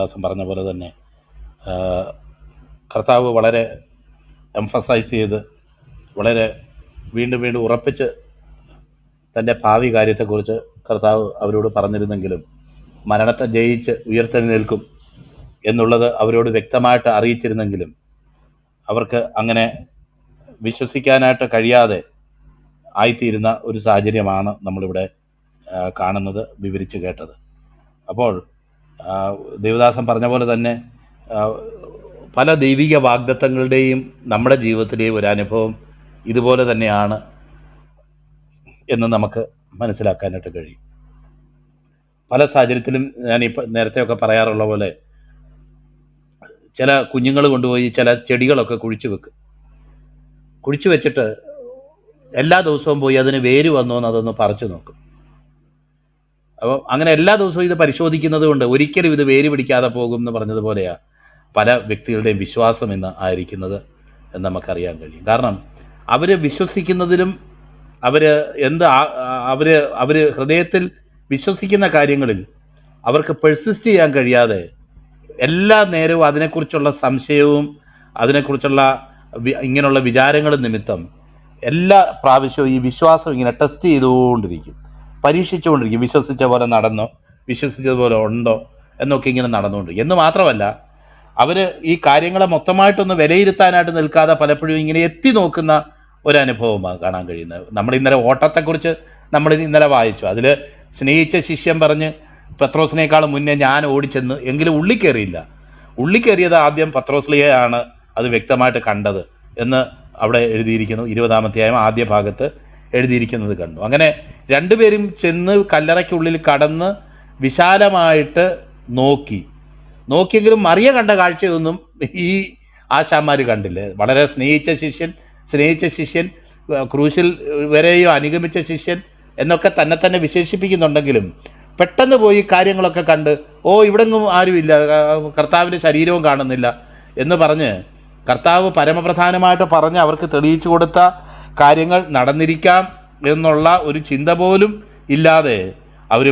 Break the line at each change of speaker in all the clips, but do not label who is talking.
ദേവദാസൻ പറഞ്ഞ പോലെ തന്നെ കർത്താവ് വളരെ എംഫസൈസ് ചെയ്ത് വളരെ വീണ്ടും വീണ്ടും ഉറപ്പിച്ച് തന്റെ ഭാവി കാര്യത്തെക്കുറിച്ച് കർത്താവ് അവരോട് പറഞ്ഞിരുന്നെങ്കിലും മരണത്തെ ജയിച്ച് ഉയർത്തെഴുന്നേൽക്കും എന്നുള്ളത് അവരോട് വ്യക്തമായിട്ട് അറിയിച്ചിരുന്നെങ്കിലും അവർക്ക് അങ്ങനെ വിശ്വസിക്കാനായിട്ട് കഴിയാതെ ആയിത്തീരുന്ന ഒരു സാഹചര്യമാണ് നമ്മളിവിടെ കാണുന്നത് വിവരിച്ച് കേട്ടത്. അപ്പോൾ ദേവദാസൻ പറഞ്ഞ പോലെ തന്നെ പല ദൈവിക വാഗ്ദത്തങ്ങളുടെയും നമ്മുടെ ജീവിതത്തിലെയും ഒരു അനുഭവം ഇതുപോലെ തന്നെയാണ് എന്ന് നമുക്ക് മനസ്സിലാക്കാനായിട്ട് കഴിയും. പല സാഹചര്യത്തിലും ഞാൻ ഇപ്പം നേരത്തെയൊക്കെ പറയാറുള്ള പോലെ ചില കുഞ്ഞുങ്ങൾ കൊണ്ടുപോയി ചില ചെടികളൊക്കെ കുഴിച്ചു വെക്കും. കുഴിച്ചു വെച്ചിട്ട് എല്ലാ ദിവസവും പോയി അതിന് വേര് വന്നോ എന്ന് അതൊന്ന് പറിച്ചു നോക്കും. അപ്പോൾ അങ്ങനെ എല്ലാ ദിവസവും ഇത് പരിശോധിക്കുന്നത് കൊണ്ട് ഒരിക്കലും ഇത് വേര് പിടിക്കാതെ പോകും എന്ന് പറഞ്ഞതുപോലെയാണ് പല വ്യക്തികളുടെയും വിശ്വാസം ഇന്ന് ആയിരിക്കുന്നത് എന്ന് നമുക്കറിയാൻ കഴിയും. കാരണം അവർ വിശ്വസിക്കുന്നതിലും അവർ എന്ത് അവർ അവർ ഹൃദയത്തിൽ വിശ്വസിക്കുന്ന കാര്യങ്ങളിൽ അവർക്ക് പെർസിസ്റ്റ് ചെയ്യാൻ കഴിയാതെ എല്ലാ നേരവും അതിനെക്കുറിച്ചുള്ള സംശയവും അതിനെക്കുറിച്ചുള്ള ഇങ്ങനെയുള്ള വിചാരങ്ങളും നിമിത്തം എല്ലാ പ്രാവശ്യവും ഈ വിശ്വാസം ഇങ്ങനെ ടെസ്റ്റ് ചെയ്തുകൊണ്ടിരിക്കും. പരീക്ഷിച്ചുകൊണ്ടിരിക്കും. വിശ്വസിച്ച പോലെ നടന്നോ വിശ്വസിച്ചതുപോലെ ഉണ്ടോ എന്നൊക്കെ ഇങ്ങനെ നടന്നുകൊണ്ടിരിക്കും എന്ന് മാത്രമല്ല അവർ ഈ കാര്യങ്ങളെ മൊത്തമായിട്ടൊന്ന് വിലയിരുത്താനായിട്ട് നിൽക്കാതെ പലപ്പോഴും ഇങ്ങനെ എത്തി നോക്കുന്ന ഒരു അനുഭവമാണ് കാണാൻ കഴിയുന്നത്. നമ്മൾ ഇന്നലെ ഓട്ടത്തെക്കുറിച്ച് നമ്മൾ ഇന്നലെ വായിച്ചു. അതിൽ സ്നേഹിച്ച ശിഷ്യം പറഞ്ഞ് പത്രോസിനേക്കാളും മുന്നേ ഞാൻ ഓടിച്ചെന്ന് എങ്കിലും ഉള്ളി കയറിയില്ല. ഉള്ളി കയറിയത് ആദ്യം പത്രോസ്ലിയാണ് അത് വ്യക്തമായിട്ട് കണ്ടത് എന്ന് അവിടെ എഴുതിയിരിക്കുന്നു. ഇരുപതാമത്തെയായും ആദ്യ ഭാഗത്ത് എഴുതിയിരിക്കുന്നത് കണ്ടു. അങ്ങനെ രണ്ടുപേരും ചെന്ന് കല്ലറയ്ക്കുള്ളിൽ കടന്ന് വിശാലമായിട്ട് നോക്കി. നോക്കിയെങ്കിലും മറിയ കണ്ട കാഴ്ചയൊന്നും ഈ ആശാന്മാർ കണ്ടില്ല. വളരെ സ്നേഹിച്ച ശിഷ്യൻ സ്നേഹിച്ച ശിഷ്യൻ ക്രൂശിൽ വരെയും അനുഗമിച്ച ശിഷ്യൻ എന്നൊക്കെ തന്നെ തന്നെ വിശേഷിപ്പിക്കുന്നുണ്ടെങ്കിലും പെട്ടെന്ന് പോയി കാര്യങ്ങളൊക്കെ കണ്ട് ഓ ഇവിടെങ്ങും ആരുമില്ല. കർത്താവിന്റെ ശരീരവും കാണുന്നില്ല. എന്ന് പറഞ്ഞ് കർത്താവ് പരമപ്രധാനമായിട്ട് പറഞ്ഞ് അവർക്ക് തെളിയിച്ചു കൊടുത്ത കാര്യങ്ങൾ നടന്നിരിക്കാം എന്നുള്ള ഒരു ചിന്ത പോലും ഇല്ലാതെ അവർ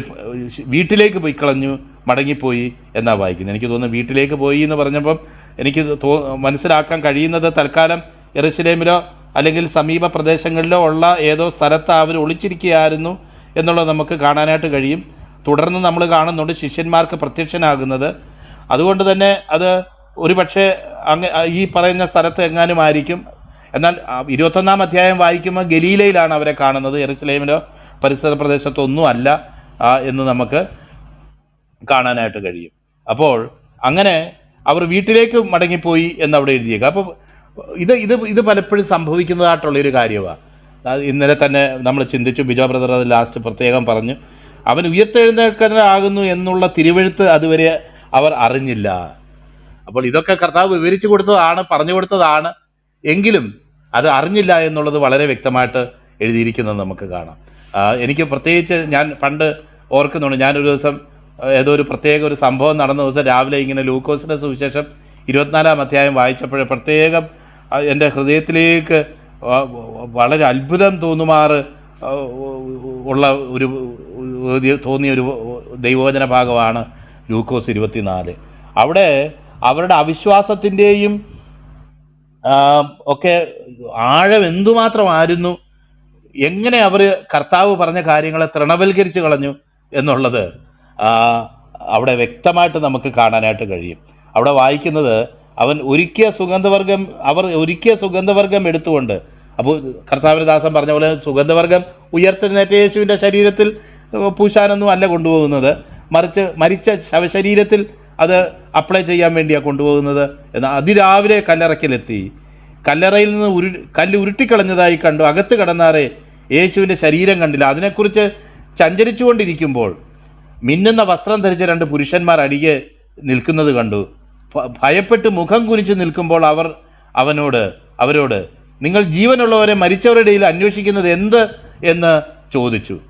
വീട്ടിലേക്ക് പോയി കളഞ്ഞു മടങ്ങിപ്പോയി എന്നാണ് വായിക്കുന്നത്. എനിക്ക് തോന്നുന്നു വീട്ടിലേക്ക് പോയി എന്ന് പറഞ്ഞപ്പം എനിക്ക് തോ മനസ്സിലാക്കാൻ കഴിയുന്നത് തൽക്കാലം എറുസലേമിലോ അല്ലെങ്കിൽ സമീപ പ്രദേശങ്ങളിലോ ഉള്ള ഏതോ സ്ഥലത്ത് അവർ ഒളിച്ചിരിക്കുകയായിരുന്നു എന്നുള്ളത് നമുക്ക് കാണാനായിട്ട് കഴിയും. തുടർന്ന് നമ്മൾ കാണുന്നുണ്ട് ശിഷ്യന്മാർക്ക് പ്രത്യക്ഷനാകുന്നത്. അതുകൊണ്ട് തന്നെ അത് ഒരുപക്ഷെ അങ്ങ് ഈ പറയുന്ന സ്ഥലത്ത് എങ്ങാനും ആയിരിക്കും. എന്നാൽ ഇരുപത്തൊന്നാം അധ്യായം വായിക്കുമ്പോൾ ഗലീലയിലാണ് അവരെ കാണുന്നത്. എറുസലേമിലോ പരിസര പ്രദേശത്തൊന്നും അല്ല എന്ന് നമുക്ക് കാണാനായിട്ട് കഴിയും. അപ്പോൾ അങ്ങനെ അവർ വീട്ടിലേക്ക് മടങ്ങിപ്പോയി എന്നവിടെ എഴുതിയേക്കുക അപ്പോൾ ഇത് ഇത് ഇത് പലപ്പോഴും സംഭവിക്കുന്നതായിട്ടുള്ളൊരു കാര്യമാണ് ഇന്നലെ തന്നെ നമ്മൾ ചിന്തിച്ചു ബിജോ ബ്രദർ അത് ലാസ്റ്റ് പ്രത്യേകം പറഞ്ഞു അവൻ ഉയർത്തെഴുന്നേൽക്കുന്നതാകുന്നു എന്നുള്ള തിരുവെഴുത്ത് അതുവരെ അവർ അറിഞ്ഞില്ല. അപ്പോൾ ഇതൊക്കെ കർത്താവ് വിവരിച്ചു കൊടുത്തതാണ് പറഞ്ഞു കൊടുത്തതാണ്. എങ്കിലും അത് അറിഞ്ഞില്ല എന്നുള്ളത് വളരെ വ്യക്തമായിട്ട് എഴുതിയിരിക്കുന്നത് നമുക്ക് കാണാം. എനിക്ക് പ്രത്യേകിച്ച് ഞാൻ പണ്ട് ഓർക്കുന്നുണ്ട് ഞാനൊരു ദിവസം ഏതോ ഒരു പ്രത്യേക ഒരു സംഭവം നടന്ന ദിവസം രാവിലെ ഇങ്ങനെ ലൂക്കോസിന്റെ സുവിശേഷം ഇരുപത്തിനാലാം അധ്യായം വായിച്ചപ്പോൾ പ്രത്യേകം എന്റെ ഹൃദയത്തിലേക്ക് വളരെ അത്ഭുതം തോന്നുമാറ് ഉള്ള ഒരു തോന്നിയ ഒരു ദൈവവചന ഭാഗമാണ് ലൂക്കോസ് ഇരുപത്തിനാല്. അവിടെ അവരുടെ അവിശ്വാസത്തിന്റെയും ഒക്കെ ആഴം എന്തുമാത്രമായിരുന്നു? എങ്ങനെ അവർ കർത്താവ് പറഞ്ഞ കാര്യങ്ങളെ തൃണവൽക്കരിച്ച് കളഞ്ഞു എന്നുള്ളത് അവിടെ വ്യക്തമായിട്ട് നമുക്ക് കാണാനായിട്ട് കഴിയും. അവിടെ വായിക്കുന്നത് അവൻ ഒരുക്കിയ സുഗന്ധവർഗം അവർ ഒരുക്കിയ സുഗന്ധവർഗം എടുത്തുകൊണ്ട് അപ്പോൾ കർത്താവിന് ദാസൻ പറഞ്ഞ പോലെ സുഗന്ധവർഗം ഉയർത്തെഴുന്നേറ്റ യേശുവിന്റെ ശരീരത്തിൽ പൂശാനൊന്നും അല്ല കൊണ്ടുപോകുന്നത്. മറിച്ച് മരിച്ച ശവശരീരത്തിൽ അത് അപ്ലൈ ചെയ്യാൻ വേണ്ടിയാണ് കൊണ്ടുപോകുന്നത് എന്നാൽ അതിരാവിലെ കല്ലറയ്ക്കലെത്തി. കല്ലറയിൽ നിന്ന് ഉരു കല്ല് ഉരുട്ടിക്കളഞ്ഞതായി കണ്ടു. അകത്ത് കടന്നാറെ യേശുവിന്റെ ശരീരം കണ്ടില്ല. അതിനെക്കുറിച്ച് ചഞ്ചരിച്ചുകൊണ്ടിരിക്കുമ്പോൾ മിന്നുന്ന വസ്ത്രം ധരിച്ച രണ്ട് പുരുഷന്മാർ അടിയെ നിൽക്കുന്നത് കണ്ടു. ഭയപ്പെട്ട് മുഖം കുനിച്ച് നിൽക്കുമ്പോൾ അവർ അവനോട് അവരോട് നിങ്ങൾ ജീവനുള്ളവരെ മരിച്ചവരുടെ ഇടയിൽ അന്വേഷിക്കുന്നത് എന്ത്? എന്ന് ചോദിച്ചു.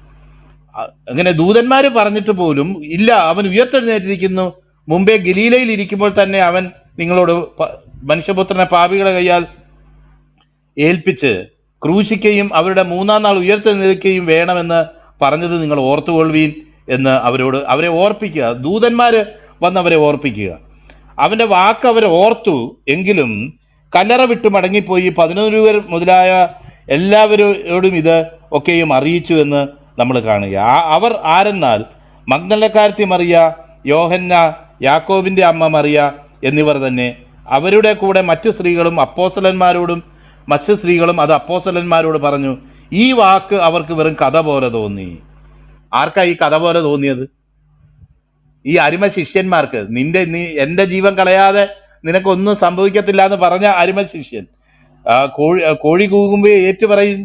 അങ്ങനെ ദൂതന്മാർ പറഞ്ഞിട്ട് പോലും ഇല്ല. അവൻ ഉയർത്തെഴുന്നേറ്റിരിക്കുന്നു. മുമ്പേ ഗലീലയിൽ ഇരിക്കുമ്പോൾ തന്നെ അവൻ നിങ്ങളോട് മനുഷ്യപുത്രനെ പാപികളെ കയ്യാൽ ഏൽപ്പിച്ച് ക്രൂശിക്കുകയും അവരുടെ മൂന്നാം നാൾ ഉയർത്തെഴുന്നേൽക്കുകയും വേണമെന്ന് പറഞ്ഞത് നിങ്ങൾ ഓർത്തുകൊള്ളുവീൻ എന്ന് അവരോട് അവരെ ഓർപ്പിക്കുക. ദൂതന്മാർ വന്നവരെ ഓർപ്പിക്കുക. അവന്റെ വാക്ക് അവർ ഓർത്തു എങ്കിലും കല്ലറ വിട്ട് മടങ്ങിപ്പോയി പതിനൊന്ന് പേർ മുതലായ എല്ലാവരോടും ഇത് ഒക്കെയും അറിയിച്ചു എന്ന് നമ്മൾ കാണുക. അവർ ആരെന്നാൽ മഗ്നലക്കാരത്തി മറിയ യോഹന്ന യാക്കോബിന്റെ അമ്മ മറിയ എന്നിവർ തന്നെ. അവരുടെ കൂടെ മറ്റു സ്ത്രീകളും അപ്പോസലന്മാരോടും മറ്റു സ്ത്രീകളും അത് അപ്പോസലന്മാരോട് പറഞ്ഞു ഈ വാക്ക് അവർക്ക് വെറും കഥ പോലെ തോന്നി. ആർക്കാ ഈ കഥ പോലെ തോന്നിയത്? ഈ അരിമ ശിഷ്യന്മാർക്ക് നിന്റെ നീ എന്റെ ജീവൻ കളയാതെ നിനക്കൊന്നും സംഭവിക്കത്തില്ല എന്ന് പറഞ്ഞ അരിമ ശിഷ്യൻ കോഴി കോഴി കൂകുമ്പോൾ ഏറ്റു പറയും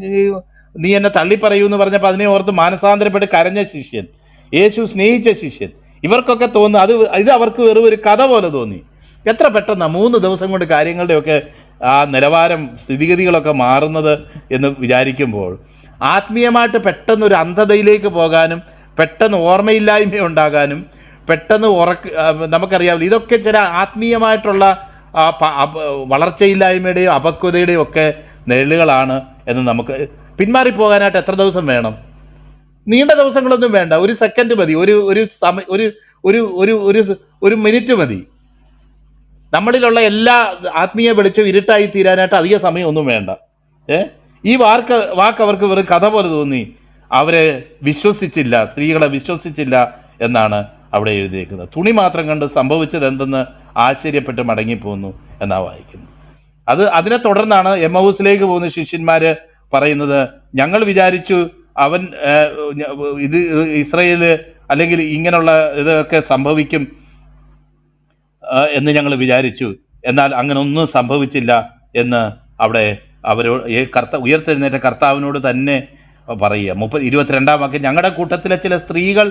നീ എന്നെ തള്ളിപ്പറയൂ എന്ന് പറഞ്ഞപ്പോൾ അതിനെ ഓർത്ത് മാനസാന്തരപ്പെട്ട് കരഞ്ഞ ശിഷ്യൻ യേശു സ്നേഹിച്ച ശിഷ്യൻ ഇവർക്കൊക്കെ തോന്നുന്നു അത് ഇത് അവർക്ക് വെറും ഒരു കഥ പോലെ തോന്നി. എത്ര പെട്ടെന്ന് മൂന്ന് ദിവസം കൊണ്ട് കാര്യങ്ങളുടെയൊക്കെ ആ നിലവാരം സ്ഥിതിഗതികളൊക്കെ മാറുന്നത് എന്ന് വിചാരിക്കുമ്പോൾ ആത്മീയമായിട്ട് പെട്ടെന്ന് ഒരു അന്ധതയിലേക്ക് പോകാനും പെട്ടെന്ന് ഓർമ്മയില്ലായ്മ ഉണ്ടാകാനും പെട്ടെന്ന് ഉറക്ക നമുക്കറിയാമല്ലോ ഇതൊക്കെ ചില ആത്മീയമായിട്ടുള്ള വളർച്ചയില്ലായ്മയുടെയും അപക്വതയുടെയും ഒക്കെ നിഴലുകളാണ് എന്ന് നമുക്ക് പിന്മാറിപ്പോകാനായിട്ട് എത്ര ദിവസം വേണം? നീണ്ട ദിവസങ്ങളൊന്നും വേണ്ട. ഒരു സെക്കൻഡ് മതി. ഒരു ഒരു സമയ ഒരു ഒരു ഒരു ഒരു ഒരു മിനിറ്റ് മതി. നമ്മളിലുള്ള എല്ലാ ആത്മീയ വെളിച്ചം ഇരുട്ടായി തീരാനായിട്ട് അധിക സമയമൊന്നും വേണ്ട. ഏ? ഈ വാക്ക് വാക്ക് അവർക്ക് വെറും കഥ പോലെ തോന്നി. അവരെ വിശ്വസിച്ചില്ല. സ്ത്രീകളെ വിശ്വസിച്ചില്ല എന്നാണ് അവിടെ എഴുതിയേക്കുന്നത്. തുണി മാത്രം കണ്ട് സംഭവിച്ചത് എന്തെന്ന് ആശ്ചര്യപ്പെട്ട് മടങ്ങിപ്പോന്നു എന്നാ വായിക്കുന്നു. അത് അതിനെ തുടർന്നാണ് എം ഹൗസിലേക്ക് പോകുന്ന ശിഷ്യന്മാര് പറയുന്നത് ഞങ്ങൾ വിചാരിച്ചു അവൻ ഇത് ഇസ്രയേൽ അല്ലെങ്കിൽ ഇങ്ങനെയുള്ള ഇതൊക്കെ സംഭവിക്കും എന്ന് ഞങ്ങൾ വിചാരിച്ചു. എന്നാൽ അങ്ങനെ ഒന്നും സംഭവിച്ചില്ല എന്ന് അവിടെ അവരോട് കർത്ത ഉയർത്തെഴുന്നേറ്റ കർത്താവിനോട് തന്നെ പറയുക. മുപ്പത് ഇരുപത്തിരണ്ടാം വാക്യം ഞങ്ങളുടെ കൂട്ടത്തിലെ ചില സ്ത്രീകൾ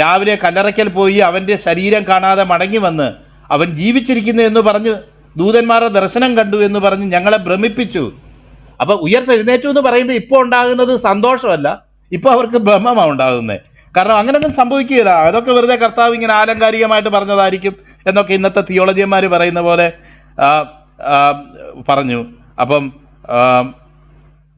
രാവിലെ കല്ലറയ്ക്കൽ പോയി അവന്റെ ശരീരം കാണാതെ മടങ്ങി വന്ന് അവൻ ജീവിച്ചിരിക്കുന്നു എന്ന് പറഞ്ഞ് ദൂതന്മാരുടെ ദർശനം കണ്ടു എന്ന് പറഞ്ഞ് ഞങ്ങളെ ഭ്രമിപ്പിച്ചു. അപ്പൊ ഉയർത്തെഴുന്നേറ്റു എന്ന് പറയുമ്പോൾ ഇപ്പോൾ ഉണ്ടാകുന്നത് സന്തോഷമല്ല. ഇപ്പോൾ അവർക്ക് ഭ്രമമാണ് ഉണ്ടാകുന്നത് കാരണം അങ്ങനെയൊന്നും സംഭവിക്കുകയില്ല. അതൊക്കെ വെറുതെ കർത്താവ് ഇങ്ങനെ ആലങ്കാരികമായിട്ട് പറഞ്ഞതായിരിക്കും എന്നൊക്കെ ഇന്നത്തെ തിയോളജിയന്മാർ പറയുന്ന പോലെ പറഞ്ഞു. അപ്പം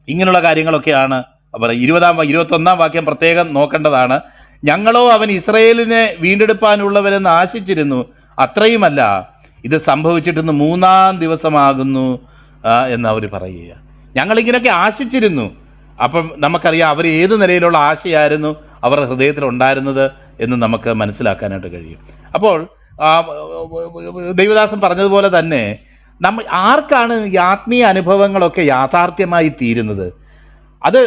ഇങ്ങനെയുള്ള കാര്യങ്ങളൊക്കെയാണ് പറയുക ഇരുപതാം ഇരുപത്തൊന്നാം വാക്യം പ്രത്യേകം നോക്കേണ്ടതാണ്. ഞങ്ങളോ അവൻ ഇസ്രയേലിനെ വീണ്ടെടുപ്പാനുള്ളവരെന്ന് ആശിച്ചിരുന്നു. അത്രയുമല്ല. ഇത് സംഭവിച്ചിട്ടിന്ന് മൂന്നാം ദിവസമാകുന്നു എന്ന് അവർ പറയുക. ഞങ്ങളിങ്ങനെയൊക്കെ ആശിച്ചിരുന്നു. അപ്പം നമുക്കറിയാം അവർ ഏത് നിലയിലുള്ള ആശയായിരുന്നു അവരുടെ ഹൃദയത്തിൽ ഉണ്ടായിരുന്നത് എന്ന് നമുക്ക് മനസ്സിലാക്കാനായിട്ട് കഴിയും. അപ്പോൾ ദേവദാസൻ പറഞ്ഞതുപോലെ തന്നെ നമ്മൾ ആർക്കാണ് ഈ ആത്മീയ അനുഭവങ്ങളൊക്കെ യാഥാർത്ഥ്യമായി തീരുന്നത്? അത്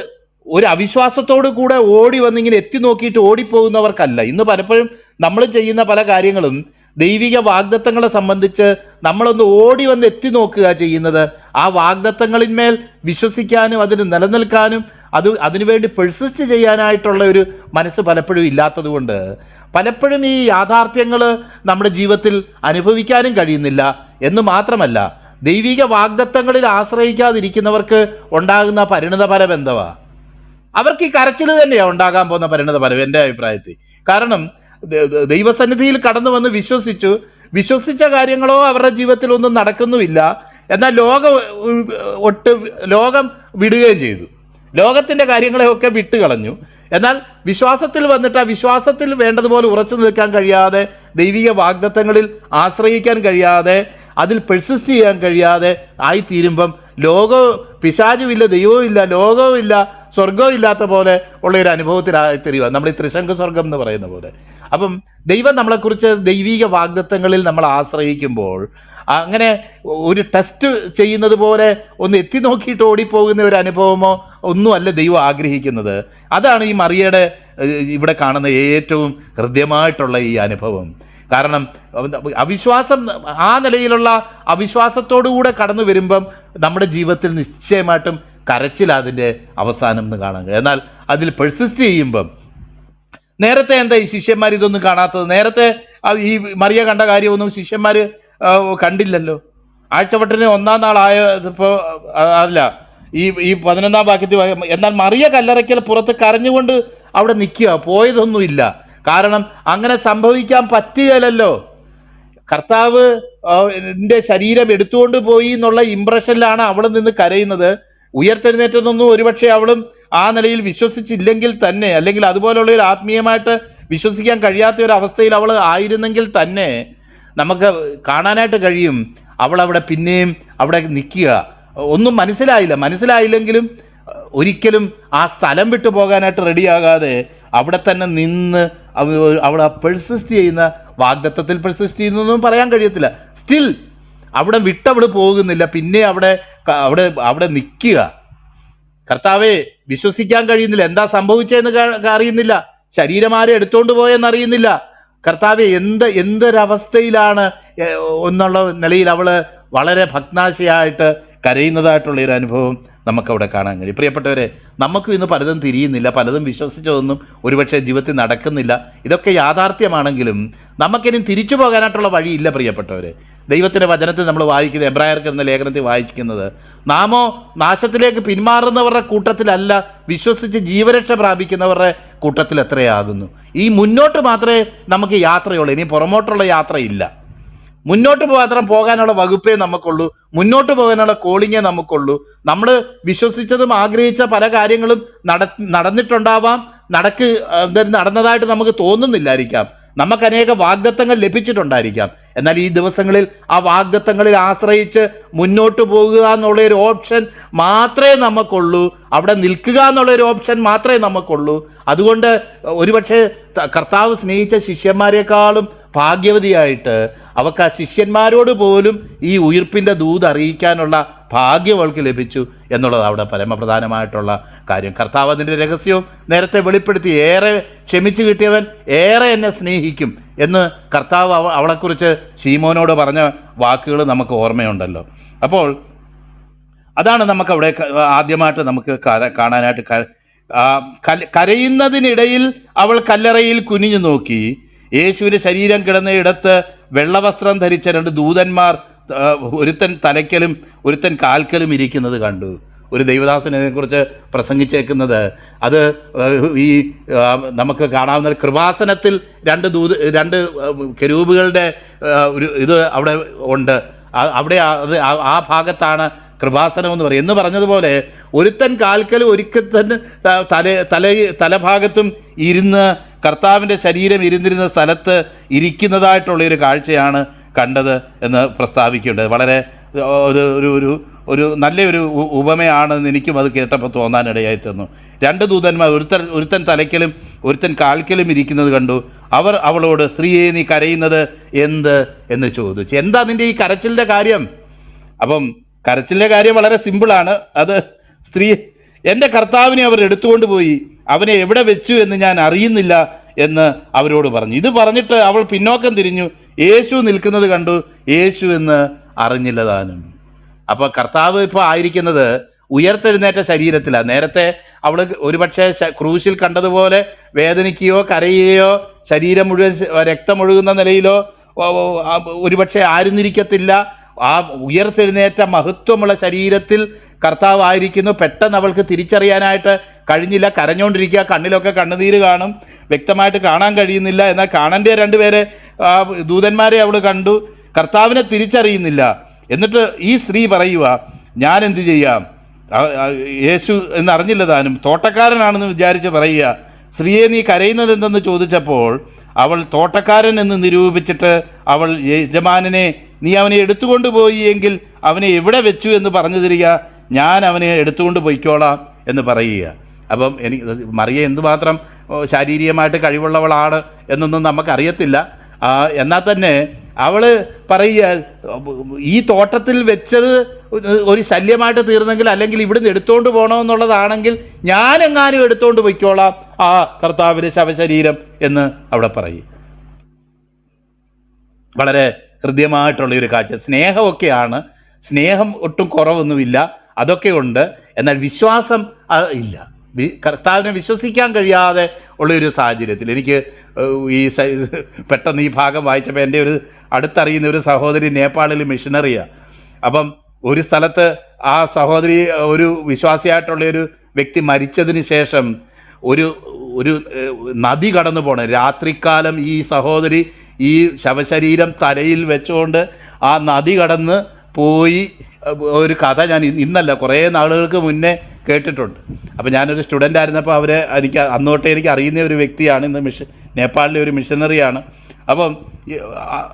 ഒരു അവിശ്വാസത്തോടു കൂടെ ഓടി വന്നിങ്ങനെ എത്തി നോക്കിയിട്ട് ഓടിപ്പോകുന്നവർക്കല്ല. ഇന്ന് പലപ്പോഴും നമ്മൾ ചെയ്യുന്ന പല കാര്യങ്ങളും ദൈവിക വാഗ്ദത്തങ്ങളെ സംബന്ധിച്ച് നമ്മളൊന്ന് ഓടി വന്ന് എത്തി നോക്കുക ചെയ്യുന്നത്. ആ വാഗ്ദത്തങ്ങളിന്മേൽ വിശ്വസിക്കാനും അതിന് നിലനിൽക്കാനും അത് അതിനുവേണ്ടി പെർസിസ്റ്റ് ചെയ്യാനായിട്ടുള്ള ഒരു മനസ്സ് പലപ്പോഴും ഇല്ലാത്തതുകൊണ്ട്. പലപ്പോഴും ഈ യാഥാർത്ഥ്യങ്ങൾ നമ്മുടെ ജീവിതത്തിൽ അനുഭവിക്കാനും കഴിയുന്നില്ല. എന്ന് മാത്രമല്ല ദൈവിക വാഗ്ദത്തങ്ങളിൽ ആശ്രയിക്കാതിരിക്കുന്നവർക്ക് ഉണ്ടാകുന്ന പരിണിത ഫലം എന്തുവാ അവർക്ക് ഈ കരച്ചിൽ തന്നെയാണ് ഉണ്ടാകാൻ പോകുന്ന പരിണിത എന്റെ അഭിപ്രായത്തിൽ. കാരണം ദൈവസന്നിധിയിൽ കടന്നു വന്ന് വിശ്വസിച്ചു. വിശ്വസിച്ച കാര്യങ്ങളോ അവരുടെ ജീവിതത്തിൽ ഒന്നും നടക്കുന്നുമില്ല. എന്നാൽ ലോകം ഒട്ട് ലോകം വിടുകയും ചെയ്തു. ലോകത്തിന്റെ കാര്യങ്ങളെയൊക്കെ വിട്ടുകളഞ്ഞു. എന്നാൽ വിശ്വാസത്തിൽ വന്നിട്ട് ആ വിശ്വാസത്തിൽ വേണ്ടതുപോലെ ഉറച്ചു നിൽക്കാൻ കഴിയാതെ ദൈവിക വാഗ്ദത്തങ്ങളിൽ ആശ്രയിക്കാൻ കഴിയാതെ അതിൽ പെർസിസ്റ്റ് ചെയ്യാൻ കഴിയാതെ ആയിത്തീരുമ്പം ലോകവും പിശാചുമില്ല ദൈവവും ഇല്ല ലോകവും ഇല്ല സ്വർഗവും ഇല്ലാത്ത പോലെ ഉള്ള ഒരു അനുഭവത്തിലായിത്തീരുക നമ്മൾ ഈ ത്രിശങ്ക സ്വർഗം എന്ന് പറയുന്ന പോലെ. അപ്പം ദൈവം നമ്മളെക്കുറിച്ച് ദൈവിക വാഗ്ദത്വങ്ങളിൽ നമ്മൾ ആശ്രയിക്കുമ്പോൾ അങ്ങനെ ഒരു ടെസ്റ്റ് ചെയ്യുന്നത് പോലെ ഒന്ന് എത്തി നോക്കിയിട്ട് ഓടിപ്പോകുന്ന ഒരു അനുഭവമോ ഒന്നുമല്ല ദൈവം ആഗ്രഹിക്കുന്നത്. അതാണ് ഈ മറിയയുടെ ഇവിടെ കാണുന്ന ഏറ്റവും ഹൃദ്യമായിട്ടുള്ള ഈ അനുഭവം. കാരണം അവിശ്വാസം ആ നിലയിലുള്ള അവിശ്വാസത്തോടുകൂടെ കടന്നു വരുമ്പം നമ്മുടെ ജീവിതത്തിൽ നിശ്ചയമായിട്ടും കരച്ചിൽ അതിന്റെ അവസാനം എന്ന് കാണുക എന്നാൽ അതിൽ പെർസിസ്റ്റ് ചെയ്യുമ്പം നേരത്തെ എന്താ ഈ ശിഷ്യന്മാർ ഇതൊന്നും കാണാത്തത്? നേരത്തെ ഈ മറിയ കണ്ട കാര്യമൊന്നും ശിഷ്യന്മാർ കണ്ടില്ലല്ലോ. ആഴ്ചവട്ടിന് ഒന്നാം നാളായതിപ്പോൾ അല്ല ഈ ഈ പതിനൊന്നാം വാക്യത്തിൽ എന്നാൽ മറിയ കല്ലറയ്ക്കൽ പുറത്ത് കരഞ്ഞുകൊണ്ട് അവിടെ നിൽക്കുക. പോയതൊന്നുമില്ല. കാരണം അങ്ങനെ സംഭവിക്കാൻ പറ്റുകയില്ലല്ലോ. കർത്താവ് ശരീരം എടുത്തുകൊണ്ട് പോയി എന്നുള്ള ഇമ്പ്രഷനിലാണ് അവൾ നിന്ന് കരയുന്നത്. ഉയർത്തെഴുന്നേറ്റതൊന്നും ഒരുപക്ഷെ അവളും ആ നിലയിൽ വിശ്വസിച്ചില്ലെങ്കിൽ തന്നെ അല്ലെങ്കിൽ അതുപോലുള്ള ഒരു ആത്മീയമായിട്ട് വിശ്വസിക്കാൻ കഴിയാത്ത ഒരു അവസ്ഥയിൽ അവൾ ആയിരുന്നെങ്കിൽ തന്നെ നമുക്ക് കാണാനായിട്ട് കഴിയും. അവൾ അവിടെ പിന്നെയും അവിടെ നിൽക്കുക. ഒന്നും മനസ്സിലായില്ല. മനസ്സിലായില്ലെങ്കിലും ഒരിക്കലും ആ സ്ഥലം വിട്ടു പോകാനായിട്ട് റെഡിയാകാതെ അവിടെ തന്നെ നിന്ന് അവ- അവിടെ പെർസിസ്റ്റ് ചെയ്യുന്ന വാഗ്ദത്തത്തിൽ പെർസിസ്റ്റ് ചെയ്യുന്നൊന്നും പറയാൻ കഴിയത്തില്ല. സ്റ്റിൽ അവിടെ വിട്ടവിടെ പോകുന്നില്ല. പിന്നെ അവിടെ അവിടെ അവിടെ നിൽക്കുക. കർത്താവെ വിശ്വസിക്കാൻ കഴിയുന്നില്ല. എന്താ സംഭവിച്ചതെന്ന് അറിയുന്നില്ല. ശരീരം ആരെ എടുത്തോണ്ട് പോയെന്ന് അറിയുന്നില്ല. കർത്താവെ എന്ത് എന്തൊരവസ്ഥയിലാണ് ഒന്നുള്ള നിലയിൽ അവൾ വളരെ ഭഗ്നാശയായിട്ട് കരയുന്നതായിട്ടുള്ള ഒരു അനുഭവം നമുക്കവിടെ കാണാൻ കഴിയും. പ്രിയപ്പെട്ടവരെ നമുക്കും ഇന്ന് പലതും തിരിയുന്നില്ല. പലതും വിശ്വസിച്ചതൊന്നും ഒരുപക്ഷെ ജീവിതത്തിൽ നടക്കുന്നില്ല. ഇതൊക്കെ യാഥാർത്ഥ്യമാണെങ്കിലും നമുക്കിനി തിരിച്ചു പോകാനായിട്ടുള്ള വഴിയില്ല പ്രിയപ്പെട്ടവരെ. ദൈവത്തിന്റെ വചനത്തിൽ നമ്മൾ വായിക്കുന്നത് എബ്രായർക്ക് എന്ന ലേഖനത്തിൽ വായിക്കുന്നത് നാമോ നാശത്തിലേക്ക് പിന്മാറുന്നവരുടെ കൂട്ടത്തിലല്ല വിശ്വസിച്ച് ജീവരക്ഷ പ്രാപിക്കുന്നവരുടെ കൂട്ടത്തിൽ എത്രയാകുന്നു? ഈ മുന്നോട്ട് മാത്രമേ നമുക്ക് യാത്രയുള്ളൂ ഇനി പുറമോട്ടുള്ള യാത്രയില്ല. മുന്നോട്ട് മാത്രം പോകാനുള്ള വകുപ്പേ നമുക്കുള്ളൂ മുന്നോട്ട് പോകാനുള്ള കോളിങ്ങേ നമുക്കുള്ളൂ. നമ്മൾ വിശ്വസിച്ചതും ആഗ്രഹിച്ച പല കാര്യങ്ങളും നട നടന്നിട്ടുണ്ടാവാം നടക്ക് നടന്നതായിട്ട് നമുക്ക് തോന്നുന്നില്ലായിരിക്കാം. നമുക്ക് അനേക വാഗ്ദത്തങ്ങൾ ലഭിച്ചിട്ടുണ്ടായിരിക്കാം. എന്നാൽ ഈ ദിവസങ്ങളിൽ ആ വാഗ്ദത്തങ്ങളിൽ ആശ്രയിച്ച് മുന്നോട്ട് പോകുക എന്നുള്ള ഒരു ഓപ്ഷൻ മാത്രമേ നമുക്കുള്ളൂ. അവിടെ നിൽക്കുക എന്നുള്ള ഒരു ഓപ്ഷൻ മാത്രമേ നമുക്കുള്ളൂ. അതുകൊണ്ട് ഒരുപക്ഷെ കർത്താവ് സ്നേഹിച്ച ശിഷ്യന്മാരെക്കാളും ഭാഗ്യവതിയായിട്ട് അവർക്ക് ആ ശിഷ്യന്മാരോട് പോലും ഈ ഉയിർപ്പിന്റെ ദൂത് അറിയിക്കാനുള്ള ഭാഗ്യം അവൾക്ക് ലഭിച്ചു എന്നുള്ളത് അവിടെ പരമപ്രധാനമായിട്ടുള്ള കാര്യം. കർത്താവ് അതിന്റെ രഹസ്യവും നേരത്തെ വെളിപ്പെടുത്തി ഏറെ ക്ഷമിച്ചു കിട്ടിയവൻ ഏറെ എന്നെ സ്നേഹിക്കും എന്ന് കർത്താവ് അവ അവളെക്കുറിച്ച് ശീമോനോട് പറഞ്ഞ വാക്കുകൾ നമുക്ക് ഓർമ്മയുണ്ടല്ലോ. അപ്പോൾ അതാണ് നമുക്ക് അവിടെ ആദ്യമായിട്ട് നമുക്ക് കാണാനായിട്ട് കരയുന്നതിനിടയിൽ അവൾ കല്ലറയിൽ കുനിഞ്ഞു നോക്കി. യേശുവിന് ശരീരം കിടന്ന ഇടത്ത് വെള്ളവസ്ത്രം ധരിച്ച രണ്ട് ദൂതന്മാർ ഒരുത്തൻ തലയ്ക്കലും ഒരുത്തൻ കാൽക്കലും ഇരിക്കുന്നത് കണ്ടു. ഒരു ദൈവദാസനെക്കുറിച്ച് പ്രസംഗിച്ചേക്കുന്നത്. അത് ഈ നമുക്ക് കാണാവുന്ന കൃപാസനത്തിൽ രണ്ട് ദൂത് രണ്ട് കരൂപുകളുടെ ഒരു ഇത് അവിടെ ഉണ്ട്. അവിടെ അത് ആ- ഭാഗത്താണ് കൃപാസനം എന്ന് പറയും എന്ന് പറഞ്ഞതുപോലെ ഒരുത്തൻ കാൽക്കൽ തന്നെ തല തല തലഭാഗത്തും ഇരുന്ന് കർത്താവിന്റെ ശരീരം ഇരുന്നിരുന്ന സ്ഥലത്ത് ഇരിക്കുന്നതായിട്ടുള്ള ഒരു കാഴ്ചയാണ് കണ്ടത് എന്ന് പ്രസ്താവിക്കേണ്ടത് വളരെ ഒരു ഒരു ഒരു ഒരു നല്ലൊരു ഉപമയാണെന്ന് എനിക്കും അത് കേട്ടപ്പോൾ തോന്നാനിടയായി തന്നു രണ്ട് ദൂതന്മാർ ഒരുത്തൻ ഒരുത്തൻ തലയ്ക്കലും ഒരുത്തൻ കാൽക്കലും ഇരിക്കുന്നത് കണ്ടു. അവർ അവളോട് സ്ത്രീയെ നീ കരയുന്നത് എന്ത്? എന്ന് ചോദിച്ചു. എന്താ നിന്റെ ഈ കരച്ചിലിന്റെ കാര്യം? അപ്പം കരച്ചിലിന്റെ കാര്യം വളരെ സിമ്പിളാണ്. അത് സ്ത്രീ എന്റെ കർത്താവിനെ അവർ എടുത്തുകൊണ്ട് പോയി. അവനെ എവിടെ വെച്ചു എന്ന് ഞാൻ അറിയുന്നില്ല എന്ന് അവരോട് പറഞ്ഞു. ഇത് പറഞ്ഞിട്ട് അവൾ പിന്നോക്കം തിരിഞ്ഞു. യേശു നിൽക്കുന്നത് കണ്ടു. യേശു എന്ന് അറിഞ്ഞില്ല താനും അപ്പോൾ കർത്താവ് ഇപ്പോൾ ആയിരിക്കുന്നത് ഉയർത്തെഴുന്നേറ്റ ശരീരത്തിലാണ് നേരത്തെ അവൾ ഒരുപക്ഷെ ക്രൂശിൽ കണ്ടതുപോലെ വേദനിക്കുകയോ കരയുകയോ ശരീരം മുഴുവൻ രക്തം രക്തമൊഴുകുന്ന നിലയിലോ ഒരുപക്ഷെ ആയിരുന്നിരിക്കത്തില്ല ആ ഉയർത്തെഴുന്നേറ്റ മഹത്വമുള്ള ശരീരത്തിൽ കർത്താവ് ആയിരിക്കുന്നു. പെട്ടെന്ന് അവൾക്ക് തിരിച്ചറിയാനായിട്ട് കഴിഞ്ഞില്ല. കരഞ്ഞുകൊണ്ടിരിക്കുക കണ്ണിലൊക്കെ കണ്ണുനീര് കാണും. വ്യക്തമായിട്ട് കാണാൻ കഴിയുന്നില്ല. എന്നാൽ കാണേണ്ട രണ്ടുപേരെ ദൂതന്മാരെ അവൾ കണ്ടു. കർത്താവിനെ തിരിച്ചറിയുന്നില്ല. എന്നിട്ട് ഈ സ്ത്രീ പറയുക ഞാൻ എന്ത് ചെയ്യാം യേശു എന്നറിഞ്ഞില്ല താനും തോട്ടക്കാരനാണെന്ന് വിചാരിച്ച് പറയുക സ്ത്രീയെ നീ കരയുന്നത് എന്തെന്ന് ചോദിച്ചപ്പോൾ അവൾ തോട്ടക്കാരൻ എന്ന് നിരൂപിച്ചിട്ട് അവൾ യജമാനനെ നീ അവനെ എടുത്തുകൊണ്ട് പോയി എങ്കിൽ അവനെ എവിടെ വെച്ചു എന്ന് പറഞ്ഞു തരിക? ഞാൻ അവനെ എടുത്തുകൊണ്ട് പോയിക്കോളാം എന്ന് പറയുക. അപ്പം എനിക്ക് മറിയ എന്തുമാത്രം ശാരീരികമായിട്ട് കഴിവുള്ളവളാണ് എന്നൊന്നും നമുക്കറിയത്തില്ല. എന്നാൽ തന്നെ അവൾ പറയുക ഈ തോട്ടത്തിൽ വെച്ചത് ഒരു- ശല്യമായിട്ട് തീർന്നെങ്കിൽ അല്ലെങ്കിൽ ഇവിടുന്ന് എടുത്തോണ്ട് പോകണമെന്നുള്ളതാണെങ്കിൽ ഞാൻ എങ്ങാനും എടുത്തോണ്ട് പൊയ്ക്കോളാം. ആ കർത്താവിന്റെ ശവശരീരം എന്ന് അവിടെ പറയും. വളരെ ഹൃദ്യമായിട്ടുള്ള ഒരു കാഴ്ച. സ്നേഹമൊക്കെയാണ്. സ്നേഹം ഒട്ടും കുറവൊന്നുമില്ല. അതൊക്കെ ഉണ്ട്. എന്നാൽ വിശ്വാസം ഇല്ല. കർത്താവിനെ വിശ്വസിക്കാൻ കഴിയാതെ ഉള്ള ഒരു സാഹചര്യത്തിൽ എനിക്ക് ഈ പെട്ടെന്ന് ഈ ഭാഗം വായിച്ചപ്പോൾ എന്റെ ഒരു അടുത്തറിയുന്ന ഒരു സഹോദരി നേപ്പാളിൽ മിഷനറിയാണ് അപ്പം ഒരു സ്ഥലത്ത് ആ സഹോദരി ഒരു വിശ്വാസിയായിട്ടുള്ള ഒരു വ്യക്തി മരിച്ചതിന് ശേഷം ഒരു ഒരു നദി കടന്നു പോകണം രാത്രിക്കാലം ഈ സഹോദരി ഈ ശവശരീരം തലയിൽ വെച്ചുകൊണ്ട് ആ നദി കടന്ന് പോയി. ഒരു കഥ ഞാൻ ഇന്നല്ല കുറേ നാളുകൾക്ക് മുന്നേ കേട്ടിട്ടുണ്ട്. അപ്പോൾ ഞാനൊരു സ്റ്റുഡന്റ് ആയിരുന്നപ്പോൾ അവരെ എനിക്ക് അന്നോട്ടേ എനിക്ക് അറിയുന്ന ഒരു വ്യക്തിയാണ് ഇന്ന് മിഷൻ നേപ്പാളിലെ ഒരു മിഷനറിയാണ്. അപ്പം